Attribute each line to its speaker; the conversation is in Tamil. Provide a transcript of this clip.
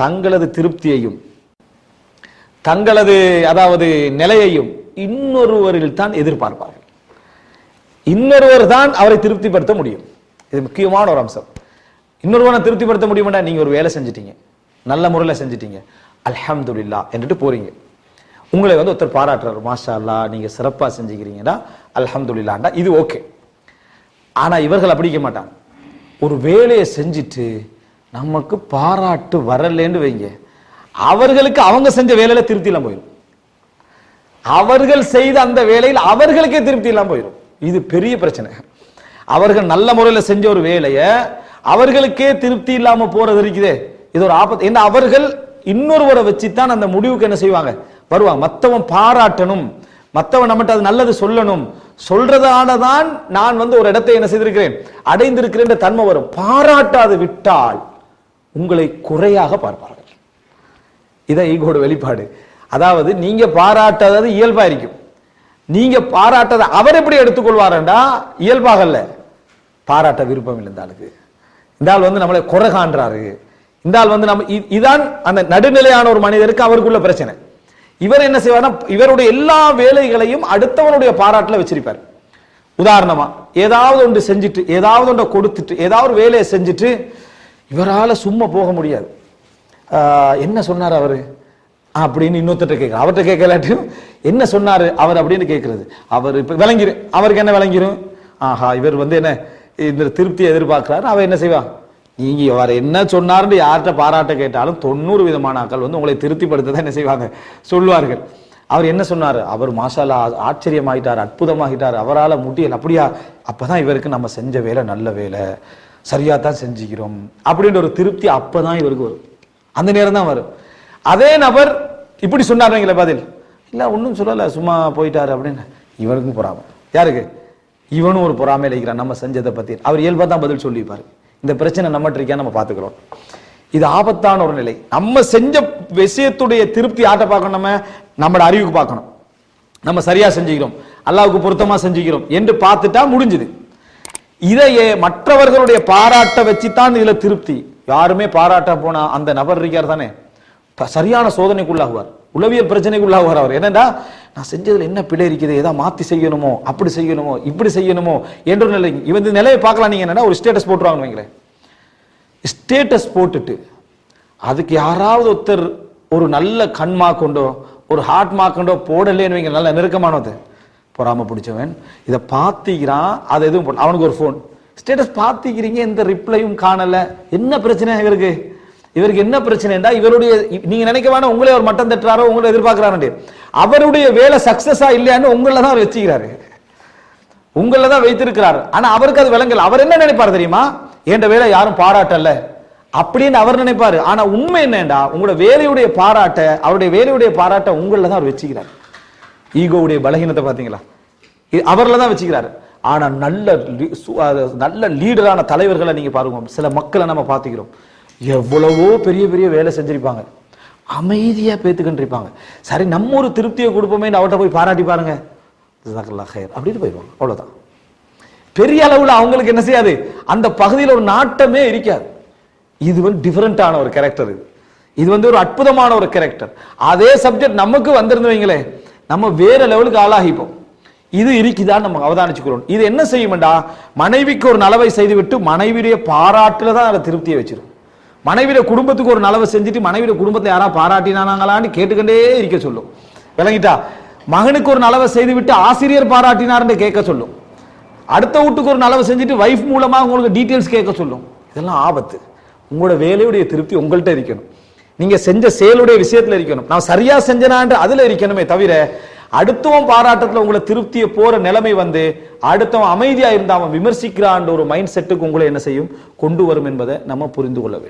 Speaker 1: தங்களது திருப்தியையும் தங்களது அதாவது நிலையையும் இன்னொருவரில் தான் எதிர்பார்ப்பார்கள். இன்னொருவர் தான் அவரை திருப்திப்படுத்த முடியும். இது முக்கியமான ஒரு அம்சம். இன்னொருவனை திருப்திப்படுத்த முடியுமாடா நீங்க ஒரு வேலை செஞ்சிட்டீங்க. நல்ல முறையில் செஞ்சிட்டீங்க. அல்ஹம்துலில்லாஹ் என்றுட்டு போறீங்க. உங்களை வந்து ஒருத்தர் பாராட்டுறாரு. மாஷா அல்லா நீங்க செஞ்சுக்கிறீங்கன்னா செஞ்சுக்கிறீங்கடா அல்ஹம்துலில்லாஹ்டா இது ஓகே. ஆனா இவர்கள் அப்படி மாட்டாங்க. ஒரு வேலையை செஞ்சுட்டு நமக்கு பாராட்டு வரலன்னு வைங்க. அவர்களுக்கு அவங்க செஞ்ச வேலையில திருப்தி இல்லாம போயிடும் அவர்கள் செய்த அந்த வேலையில் அவர்களுக்கே திருப்தி இல்லாம போயிடும் இது பெரிய பிரச்சனை. அவர்கள் நல்ல முறையில் செஞ்ச ஒரு வேலையை அவர்களுக்கே திருப்தி இல்லாம போறது இருக்குதே. இது ஒரு ஆபத்து. ஏன்னா அவர்கள் இன்னொருவரை வச்சுத்தான் அந்த முடிவுக்கு என்ன செய்வாங்க? வருவாங்க. மத்தவன் பாராட்டணும். மத்தவன் நம்மகிட்ட அது நல்லது சொல்லணும். சொல்றதானதான் நான் வந்து ஒரு இடத்தை என்ன செய்திருக்கிறேன்? அடைந்திருக்கிறேன் தன்மை வரும். பாராட்டாது விட்டால் உங்களை குறையாக பார்ப்பார்கள். இதான் ஈகோட வெளிப்பாடு. அதாவது நீங்க பாராட்டாதது இயல்பா இருக்கும். நீங்க பாராட்டத அவர் எப்படி எடுத்துக்கொள்வாரண்டா இயல்பாக அல்ல. பாராட்ட விருப்பம் இல்லை இந்த ஆளுக்கு. இந்த ஆள் வந்து நம்மளை குறை காண்றாரு. இந்த ஆள் வந்து நம்ம இதான் அந்த நடுநிலையான ஒரு மனிதருக்கு அவருக்குள்ள பிரச்சனை. இவர் என்ன செய்வார்னா இவருடைய எல்லா வேலைகளையும் அடுத்தவனுடைய பாராட்டுல வச்சிருப்பார். உதாரணமா ஏதாவது ஒன்று செஞ்சுட்டு ஏதாவது ஒன்றை கொடுத்துட்டு ஏதாவது ஒரு வேலையை செஞ்சுட்டு இவரால் சும்மா போக முடியாது. என்ன சொன்னார் அவர்? அப்படின்னு இன்னொருத்தட்ட கேட்க அவர்கிட்ட கேட்கலாட்டியும் என்ன சொன்னார் அவர் அப்படின்னு கேட்குறது அவர் இப்போ விளங்கிரும் அவருக்கு என்ன விளங்கிரும்? ஆஹா இவர் வந்து என்ன இந்த திருப்தியை எதிர்பார்க்குறாரு. அவர் என்ன செய்வா? நீங்க அவர் என்ன சொன்னார்னு யார்கிட்ட பாராட்ட கேட்டாலும் தொண்ணூறு விதமான ஆக்கள் வந்து உங்களை திருப்திப்படுத்த தான் என்ன செய்வாங்க? சொல்லுவார்கள். அவர் என்ன சொன்னார்? அவர் மாஷாலா ஆச்சரியமாகிட்டார் அற்புதமாகிட்டார் அவரால் முடியல. அப்படியா? அப்போ தான் இவருக்கு நம்ம செஞ்ச வேலை நல்ல வேலை. சரியா தான் செஞ்சுக்கிறோம். அப்படின்ற ஒரு திருப்தி அப்பதான் இவருக்கு வரும். அந்த நேரம் தான் வரும். அதே நபர் இப்படி சொன்னாருங்களே பதில். இல்ல ஒன்றும் சொல்லல சும்மா போயிட்டாரு அப்படின்னு. இவனுக்கும் பொறாமை. யாருக்கு? இவனும் ஒரு பொறாமையில இருக்கிறான் நம்ம செஞ்சதை பத்தி. அவர் இயல்பா தான் பதில் சொல்லிப்பாரு இந்த பிரச்சனை நம்மகிட்ட இருக்கா நம்ம பாத்துக்கிறோம் இது ஆபத்தான ஒரு நிலை. நம்ம செஞ்ச விஷயத்துடைய திருப்தி ஆட்ட பார்க்கணும் நம்ம? நம்மளோட அறிவுக்கு பார்க்கணும். நம்ம சரியா செஞ்சுக்கிறோம். அல்லாவுக்கு பொருத்தமா செஞ்சுக்கிறோம் என்று பார்த்துட்டா முடிஞ்சுது. இதையே மற்றவர்களுடைய பாராட்ட வச்சுத்தான் இதுல திருப்தி. யாருமே பாராட்ட போனா அந்த நபர் இருக்கார் தானே? சரியான சோதனைக்குள்ளாகுவார். உளவியல் பிரச்சனைக்குள்ளாகுவார் அவர். என்னடா நான் செஞ்சதுல என்ன பிழை இருக்குது? ஏதாவது மாத்தி செய்யணுமோ? அப்படி செய்யணுமோ? இப்படி செய்யணுமோ? என்ற நிலை. இவன் இந்த நிலையை பார்க்கலாம். நீங்க என்னன்னா ஒரு ஸ்டேட்டஸ் போட்டுருவாங்க வைங்களேன். ஸ்டேட்டஸ் போட்டுட்டு அதுக்கு யாராவது ஒருத்தர் ஒரு நல்ல கண் கொண்டோ ஒரு ஹார்ட் மார்க்கண்டோ போடலேன்னு வைங்க நல்ல நெருக்கமானது பொறாம பிடிச்சவன் இதை பார்த்திக்கிறான் அது எதுவும் பண்ண அவனுக்கு ஒரு ஃபோன் ஸ்டேட்டஸ் பார்த்திக்கிறீங்க எந்த ரிப்ளையும் காணல. என்ன பிரச்சனை இவருக்கு? இவருக்கு என்ன பிரச்சனைடா இவருடைய நீங்க நினைக்க வேணாம் உங்களே அவர் மட்டம் தட்டுறாரோ உங்களை எதிர்பார்க்கிறாரு அவருடைய வேலை சக்சஸா இல்லையான்னு உங்களை தான் அவர் வச்சுக்கிறாரு. உங்கள தான் வைத்திருக்கிறார். ஆனா அவருக்கு அது விளங்கல. அவர் என்ன நினைப்பாரு தெரியுமா? என் வேலை யாரும் பாராட்டல. அப்படின்னு அவர் நினைப்பாரு. ஆனா உண்மை என்னண்டா உங்களோட வேலையுடைய பாராட்ட அவருடைய வேலையுடைய பாராட்ட உங்கள தான் அவர் வச்சுக்கிறார். ஈகோவுடைய பலகீனத்தை பாத்தீங்களா அவர்ல தான் வச்சுக்கிறாரு. ஆனா நல்ல நல்ல லீடரான தலைவர்களை நீங்க பாருங்க. சில மக்களை நம்ம பாத்துக்கிறோம் எவ்வளவோ பெரிய பெரிய வேலை செஞ்சிருப்பாங்க. அமைதியா பேத்துக்கிட்டு இருப்பாங்க சரி நம்ம ஒரு திருப்தியை கொடுப்போமே அவர்கிட்ட போய் பாராட்டி பாருங்க. அப்படின்னு போயிடுவாங்க. அவ்வளவுதான். பெரிய அளவுல அவங்களுக்கு என்ன செய்யாது? அந்த பகுதியில் ஒரு நாட்டமே இருக்காது. இது வந்து டிஃபரெண்டான ஒரு கேரக்டர் இது. இது வந்து ஒரு அற்புதமான ஒரு கேரக்டர் அதே சப்ஜெக்ட் நமக்கு வந்திருந்தவங்களே நம்ம வேற லெவலுக்கு ஆளாகிப்போம். இது இருக்குதான்னு நம்ம அவதானிச்சுக்கிறோம். இது என்ன செய்யும்டா மனைவிக்கு ஒரு நலவை செய்துவிட்டு மனைவியுடைய பாராட்டில் தான் அதை திருப்தியை வச்சிடும் மனைவியுடைய குடும்பத்துக்கு ஒரு நலவை செஞ்சுட்டு மனைவியுடைய குடும்பத்தை யாரா பாராட்டினாங்களான்னு கேட்டுக்கண்டே இருக்க சொல்லும். விளங்கிட்டா? மகனுக்கு ஒரு நலவை செய்துவிட்டு ஆசிரியர் பாராட்டினார்னு கேட்க சொல்லும். அடுத்த வீட்டுக்கு ஒரு நலவை செஞ்சுட்டு வைஃப் மூலமாக உங்களுக்கு டீட்டெயில்ஸ் கேட்க சொல்லும். இதெல்லாம் ஆபத்து. உங்களோட வேலையுடைய திருப்தி உங்கள்கிட்ட இருக்கணும். நீங்க செஞ்ச செயலுடைய விஷயத்துல இருக்கணும். நான் சரியா செஞ்சனான்ற அதுல இருக்கணுமே தவிர அடுத்தவன் பாராட்டத்தில் உங்களை திருப்திய போற நிலைமை வந்து அடுத்தவன் அமைதியா இருந்தா அவன் விமர்சிக்கிறான்ற ஒரு மைண்ட் செட்டுக்கு உங்களை என்ன செய்யும்? கொண்டு வரும் என்பதை நம்ம புரிந்து கொள்ள வேண்டும்.